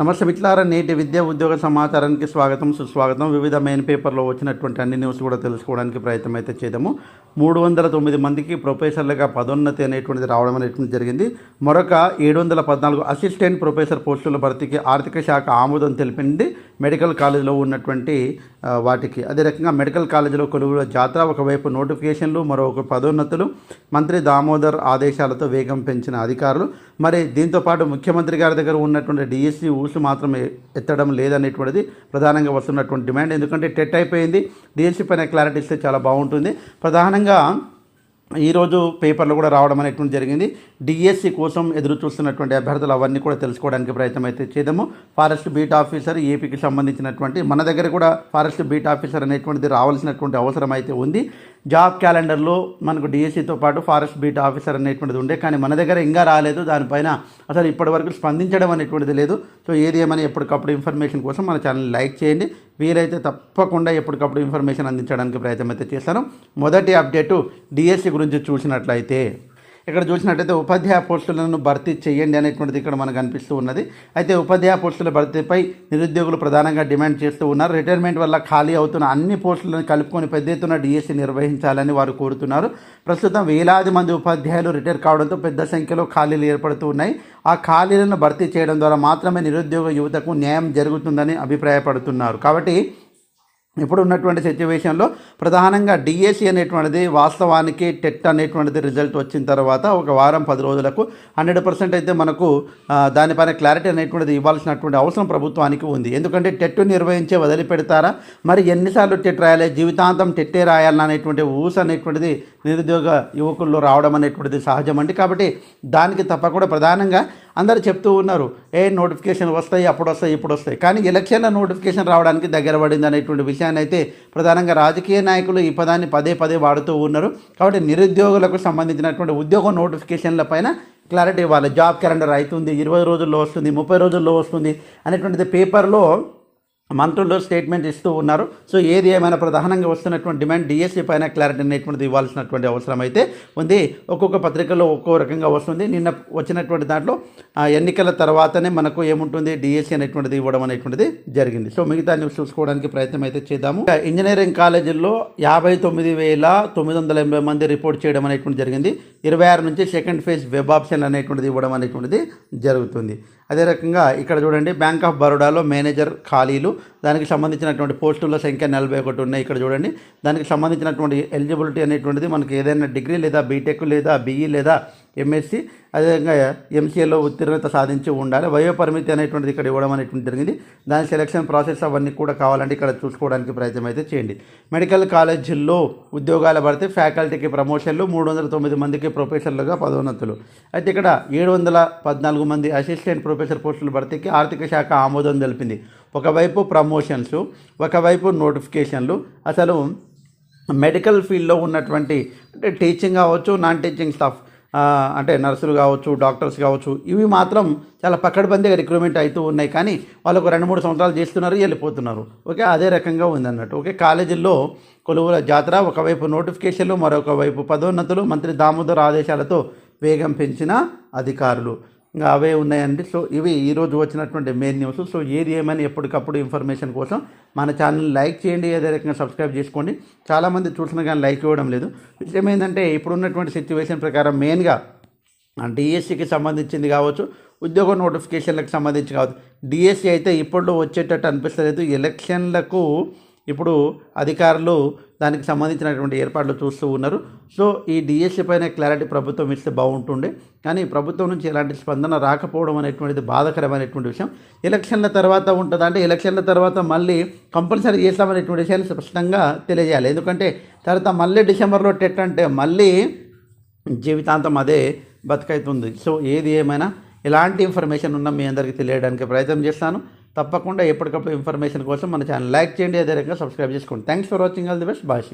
నమస్తే మిట్లారా నేటి విద్యా ఉద్యోగ సమాచారానికి స్వాగతం సుస్వాగతం. వివిధ మెయిన్ పేపర్లో వచ్చినటువంటి అన్ని న్యూస్ కూడా తెలుసుకోవడానికి ప్రయత్నం అయితే చేద్దాము. మూడు వందల తొమ్మిది మందికి ప్రొఫెసర్లుగా పదోన్నతి అనేటువంటిది రావడం అనేటువంటి జరిగింది. మరొక ఏడు వందల పద్నాలుగు అసిస్టెంట్ ప్రొఫెసర్ పోస్టుల భర్తీకి ఆర్థిక శాఖ ఆమోదం తెలిపింది. మెడికల్ కాలేజీలో ఉన్నటువంటి వాటికి. అదే రకంగా మెడికల్ కాలేజీలో కొలువుల జాతర ఒకవైపు నోటిఫికేషన్లు మరొక పదోన్నతులు. మంత్రి దామోదర్ ఆదేశాలతో వేగం పెంచిన అధికారులు. మరి దీంతో పాటు ముఖ్యమంత్రి గారి దగ్గర ఉన్నటువంటి డిఎస్సి ఊసు మాత్రం ఎత్తడం లేదనేటువంటిది ప్రధానంగా వస్తున్నటువంటి డిమాండ్. ఎందుకంటే టెట్ అయిపోయింది. డిఎస్సి పైన క్లారిటీ ఇస్తే చాలా బాగుంటుంది. ప్రధానంగా ఈరోజు పేపర్లో కూడా రావడం అనేటువంటి జరిగింది. డిఎస్సి కోసం ఎదురు చూస్తున్నటువంటి అభ్యర్థులు అవన్నీ కూడా తెలుసుకోవడానికి ప్రయత్నం అయితే చేద్దాము. ఫారెస్ట్ బీట్ ఆఫీసర్ ఏపీకి సంబంధించినటువంటి మన దగ్గర కూడా ఫారెస్ట్ బీట్ ఆఫీసర్ అనేటువంటిది రావాల్సినటువంటి అవసరం అయితే ఉంది. జాబ్ క్యాలెండర్లో మనకు డిఎస్సితో పాటు ఫారెస్ట్ బీట్ ఆఫీసర్ అనేటువంటిది ఉండే కానీ మన దగ్గర ఇంకా రాలేదు. దానిపైన అసలు ఇప్పటివరకు స్పందించడం అనేటువంటిది లేదు. సో ఏది ఏమని ఎప్పటికప్పుడు ఇన్ఫర్మేషన్ కోసం మన ఛానల్ లైక్ చేయండి. వీలైతే తప్పకుండా ఎప్పటికప్పుడు ఇన్ఫర్మేషన్ అందించడానికి ప్రయత్నం అయితే చేస్తాను. మొదటి అప్డేటు డిఎస్సి గురించి చూసినట్లయితే ఇక్కడ చూసినట్టయితే ఉపాధ్యాయ పోస్టులను భర్తీ చేయండి అనేటువంటిది ఇక్కడ మనకు అనిపిస్తూ ఉన్నది. అయితే ఉపాధ్యాయ పోస్టుల భర్తీపై నిరుద్యోగులు ప్రధానంగా డిమాండ్ చేస్తూ ఉన్నారు. రిటైర్మెంట్ వల్ల ఖాళీ అవుతున్న అన్ని పోస్టులను కలుపుకొని పెద్ద ఎత్తున డిఎస్సి నిర్వహించాలని వారు కోరుతున్నారు. ప్రస్తుతం వేలాది మంది ఉపాధ్యాయులు రిటైర్ కావడంతో పెద్ద సంఖ్యలో ఖాళీలు ఏర్పడుతూ ఉన్నాయి. ఆ ఖాళీలను భర్తీ చేయడం ద్వారా మాత్రమే నిరుద్యోగ యువతకు న్యాయం జరుగుతుందని అభిప్రాయపడుతున్నారు. కాబట్టి ఇప్పుడు ఉన్నటువంటి సిచ్యువేషన్లో ప్రధానంగా డిఎస్సి అనేటువంటిది వాస్తవానికి టెట్ అనేటువంటిది రిజల్ట్ వచ్చిన తర్వాత ఒక వారం పది రోజులకు హండ్రెడ్ పర్సెంట్ అయితే మనకు దానిపైన క్లారిటీ అనేటువంటిది ఇవ్వాల్సినటువంటి అవసరం ప్రభుత్వానికి ఉంది. ఎందుకంటే టెట్ నిర్వహించే వదిలిపెడతారా? మరి ఎన్నిసార్లు టెట్ రాయాలి? జీవితాంతం టెట్టే రాయాలన్న అనేటువంటి ఊస అనేటువంటిది నిరుద్యోగ యువకుల్లో రావడం అనేటువంటిది సహజం అండి. కాబట్టి దానికి తప్పకుండా ప్రధానంగా అందరూ చెప్తూ ఉన్నారు ఏ నోటిఫికేషన్ వస్తాయి అప్పుడు వస్తాయి ఇప్పుడు వస్తాయి. కానీ ఎలక్షన్ల నోటిఫికేషన్ రావడానికి దగ్గర పడింది అనేటువంటి విషయాన్ని అయితే ప్రధానంగా రాజకీయ నాయకులు ఈ పదాన్ని పదే పదే వాడుతూ ఉన్నారు. కాబట్టి నిరుద్యోగులకు సంబంధించినటువంటి ఉద్యోగ నోటిఫికేషన్ల పైన క్లారిటీ ఇవ్వాలి. జాబ్ క్యాలెండర్ అవుతుంది ఇరవై రోజుల్లో వస్తుంది ముప్పై రోజుల్లో వస్తుంది అనేటువంటిది పేపర్లో మంత్రులు స్టేట్మెంట్ ఇస్తూ ఉన్నారు. సో ఏది ఏమైనా ప్రధానంగా వస్తున్నటువంటి డిమాండ్ డిఎస్సి పైన క్లారిటీ అనేటువంటిది ఇవ్వాల్సినటువంటి అవసరం అయితే ఉంది. ఒక్కొక్క పత్రికలో ఒక్కో రకంగా వస్తుంది. నిన్న వచ్చినటువంటి దాంట్లో ఎన్నికల తర్వాతనే మనకు ఏముంటుంది? డిఎస్సి అనేటువంటిది ఇవ్వడం అనేటువంటిది జరిగింది. సో మిగతా న్యూస్ చూసుకోవడానికి ప్రయత్నం అయితే చేద్దాము. ఇంజనీరింగ్ కాలేజీల్లో యాభై తొమ్మిది వేల తొమ్మిది వందల ఎనభై మంది రిపోర్ట్ చేయడం అనేటువంటి జరిగింది. ఇరవై ఆరు నుంచి సెకండ్ ఫేజ్ వెబ్ ఆప్షన్ అనేటువంటిది ఇవ్వడం అనేటువంటిది జరుగుతుంది. అదే రకంగా ఇక్కడ చూడండి బ్యాంక్ ఆఫ్ బరోడాలో మేనేజర్ ఖాళీలు దానికి సంబంధించినటువంటి పోస్టుల సంఖ్య నలభై ఒకటి ఉన్నాయి ఇక్కడ చూడండి. దానికి సంబంధించినటువంటి ఎలిజిబిలిటీ అనేటువంటిది మనకి ఏదైనా డిగ్రీ లేదా బీటెక్ లేదా బీఈ లేదా ఎంఎస్సి అదేవిధంగా ఎంసీఏలో ఉత్తీర్ణత సాధించి ఉండాలి. వయోపరిమితి అనేటువంటిది ఇక్కడ ఇవ్వడం అనేటువంటి జరిగింది. దాని సెలక్షన్ ప్రాసెస్ అవన్నీ కూడా కావాలంటే ఇక్కడ చూసుకోవడానికి ప్రయత్నం అయితే చేయండి. మెడికల్ కాలేజీల్లో ఉద్యోగాల భర్తీ ఫ్యాకల్టీకి ప్రమోషన్లు మూడు వందల తొమ్మిది మందికి ప్రొఫెసర్లుగా పదోన్నతులు. అయితే ఇక్కడ ఏడు వందల పద్నాలుగు మంది అసిస్టెంట్ ప్రొఫెసర్ పోస్టుల భర్తీకి ఆర్థిక శాఖ ఆమోదం తెలిపింది. ఒకవైపు ప్రమోషన్స్ ఒకవైపు నోటిఫికేషన్లు అసలు మెడికల్ ఫీల్డ్లో ఉన్నటువంటి అంటే టీచింగ్ కావచ్చు నాన్ టీచింగ్ స్టాఫ్ అంటే నర్సులు కావచ్చు డాక్టర్స్ కావచ్చు ఇవి మాత్రం చాలా పక్కడబందీగా రిక్రూట్మెంట్ అవుతూ ఉన్నాయి. కానీ వాళ్ళకు రెండు మూడు సంవత్సరాలు చేస్తున్నారు వెళ్ళిపోతున్నారు. ఓకే అదే రకంగా ఉందన్నట్టు. ఓకే కాలేజీల్లో కొలువుల జాతర ఒకవైపు నోటిఫికేషన్లు మరొక వైపు పదోన్నతులు మంత్రి దామోదర్ ఆదేశాలతో వేగం పెంచిన అధికారులు. ఇంకా అవే ఉన్నాయండి. సో ఇవి ఈరోజు వచ్చినటువంటి మెయిన్ న్యూస్ సో ఏది ఏమైనా ఎప్పటికప్పుడు ఇన్ఫర్మేషన్ కోసం మన ఛానల్ లైక్ చేయండి. అదే రకంగా సబ్స్క్రైబ్ చేసుకోండి. చాలామంది చూసిన కానీ లైక్ ఇవ్వడం లేదు. విషయం ఏంటంటే ఇప్పుడున్నటువంటి సిచ్యువేషన్ ప్రకారం మెయిన్గా డిఎస్సికి సంబంధించింది కావచ్చు ఉద్యోగ నోటిఫికేషన్లకు సంబంధించి కావచ్చు. డిఎస్సి అయితే ఇప్పట్లో వచ్చేటట్టు అనిపిస్తలేదు. ఎలక్షన్లకు ఇప్పుడు అధికారులు దానికి సంబంధించినటువంటి ఏర్పాట్లు చూస్తూ ఉన్నారు. సో ఈ డిఎస్సి పైన క్లారిటీ ప్రభుత్వం ఇస్తే బాగుంటుండే. కానీ ప్రభుత్వం నుంచి ఎలాంటి స్పందన రాకపోవడం అనేటువంటిది బాధకరమైనటువంటి విషయం. ఎలక్షన్ల తర్వాత ఉంటుందంటే ఎలక్షన్ల తర్వాత మళ్ళీ కంపల్సరీ చేస్తామనేటువంటి విషయాన్ని స్పష్టంగా తెలియజేయాలి ఎందుకంటే తర్వాత మళ్ళీ డిసెంబర్లో టెట్ అంటే మళ్ళీ జీవితాంతం అదే బతుకైతుంది. సో ఏది ఏమైనా ఎలాంటి ఇన్ఫర్మేషన్ ఉన్నా మీ అందరికీ తెలియడానికి ప్రయత్నం చేస్తాను. తప్పకుండా ఎప్పటికప్పుడు ఇన్ఫర్మేషన్ కోసం మన ఛానల్ లైక్ చేయండి. అదేవిధంగా సబ్స్క్రైబ్ చేసుకోండి. Thanks for watching all the best bye